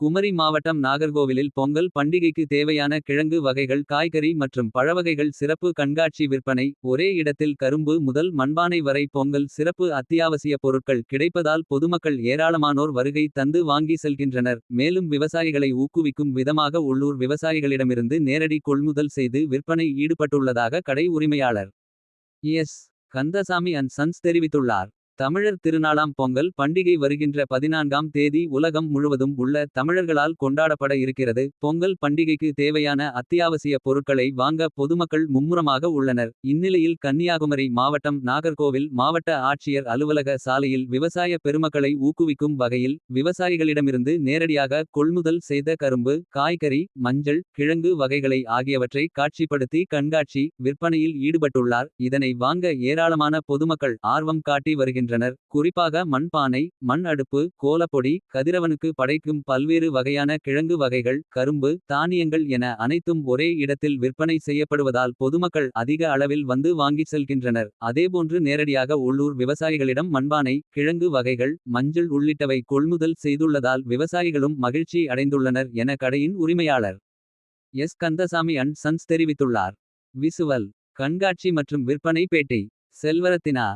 குமரி மாவட்டம் நாகர்கோவிலில் பொங்கல் பண்டிகைக்கு தேவையான கிழங்கு வகைகள் காய்கறி மற்றும் பழவகைகள் சிறப்பு கண்காட்சி விற்பனை ஒரே இடத்தில் கரும்பு முதல் மண்பானை வரை பொங்கல் சிறப்பு அத்தியாவசிய பொருட்கள் கிடைப்பதால் பொதுமக்கள் ஏராளமானோர் வருகை தந்து வாங்கி செல்கின்றனர். மேலும் விவசாயிகளை ஊக்குவிக்கும் விதமாக உள்ளூர் விவசாயிகளிடமிருந்து நேரடி கொள்முதல் செய்து விற்பனை ஈடுபட்டுள்ளதாக கடை உரிமையாளர் எஸ். கந்தசாமி அண்ட் சன்ஸ் தெரிவித்துள்ளார். தமிழர் திருநாளாம் பொங்கல் பண்டிகை வருகின்ற பதினான்காம் தேதி உலகம் முழுவதும் உள்ள தமிழர்களால் கொண்டாடப்பட இருக்கிறது. பொங்கல் பண்டிகைக்கு தேவையான அத்தியாவசிய பொருட்களை வாங்க பொதுமக்கள் மும்முரமாக உள்ளனர். இந்நிலையில் கன்னியாகுமரி மாவட்டம் நாகர்கோவில் மாவட்ட ஆட்சியர் அலுவலக சாலையில் விவசாய பெருமக்களை ஊக்குவிக்கும் வகையில் விவசாயிகளிடமிருந்து நேரடியாக கொள்முதல் செய்த கரும்பு காய்கறி மஞ்சள் கிழங்கு வகைகளை ஆகியவற்றை காட்சிப்படுத்தி கண்காட்சி விற்பனையில் ஈடுபட்டுள்ளார். இதனை வாங்க ஏராளமான பொதுமக்கள் ஆர்வம் காட்டி வருகின்றனர். குறிப்பாக மண்பானை மண் அடுப்பு கோலப்பொடி கதிரவனுக்கு படைக்கும் பல்வேறு வகையான கிழங்கு வகைகள் கரும்பு தானியங்கள் என அனைத்தும் ஒரே இடத்தில் விற்பனை செய்யப்படுவதால் பொதுமக்கள் அதிக அளவில் வந்து வாங்கி செல்கின்றனர். அதேபோன்று நேரடியாக உள்ளூர் விவசாயிகளிடம் மண்பானை கிழங்கு வகைகள் மஞ்சள் உள்ளிட்டவை கொள்முதல் செய்துள்ளதால் விவசாயிகளும் மகிழ்ச்சி அடைந்துள்ளனர் என கடையின் உரிமையாளர் எஸ். கந்தசாமி அண்ட் சன்ஸ் தெரிவித்துள்ளார். விசுவல் கண்காட்சி மற்றும் விற்பனை பேட்டி செல்வரத்தினா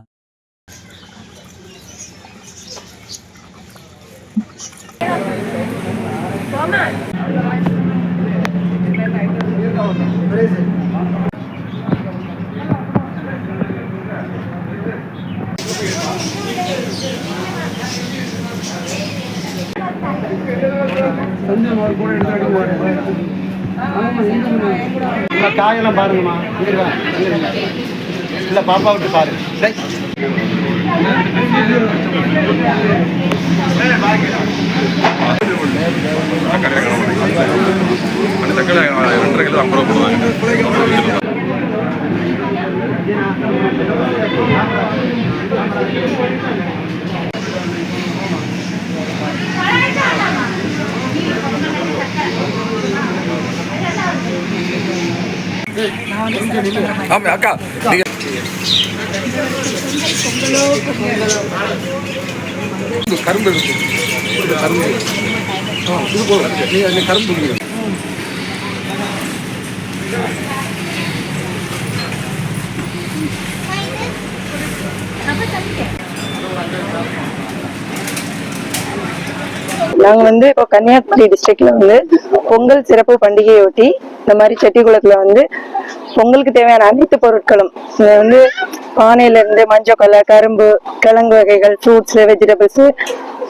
காயெல்லாம் பாருங்கம்மா. இங்கே இல்லை பாப்பா விட்டு பாரு. டேய். ரெண்டரை கிலோ ஐம்பது ரூபா போடுவாங்க. ஆமா அக்கா நீங்க இந்த கரும்பு இருக்கு. இந்த கரும்பு. ஆ, இது போதும். நீ அந்த கரும்பு நாங்க வந்து இப்போ கன்னியாகுமரி டிஸ்ட்ரிக்ட்ல வந்து பொங்கல் சிறப்பு பண்டிகையொட்டி இந்த மாதிரி செட்டிக்குளத்துல வந்து பொங்கலுக்கு தேவையான அனைத்து பொருட்களும் வந்து பானையில இருந்து மஞ்சக்கொலை கரும்பு கிழங்கு வகைகள் ஃப்ரூட்ஸ் வெஜிடபிள்ஸ்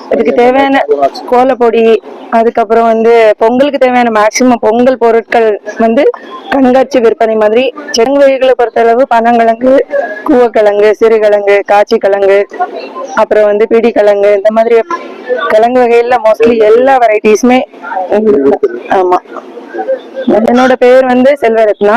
இதுக்கு தேவையான கோலப்பொடி அதுக்கப்புறம் வந்து பொங்கலுக்கு தேவையான மேக்சிமம் பொங்கல் பொருட்கள் வந்து கண்காட்சி விற்பனை மாதிரி செங்கு வகைகளை பொறுத்தளவு பனங்கிழங்கு கூவக்கிழங்கு சிறுகிழங்கு காய்ச்சி கிழங்கு அப்புறம் வந்து பிடி கிழங்கு இந்த மாதிரி கிழங்கு வகையில மோஸ்ட்லி எல்லா வெரைட்டிஸுமே ஆமா. என்னோட பேர் வந்து செல்வரத்னா.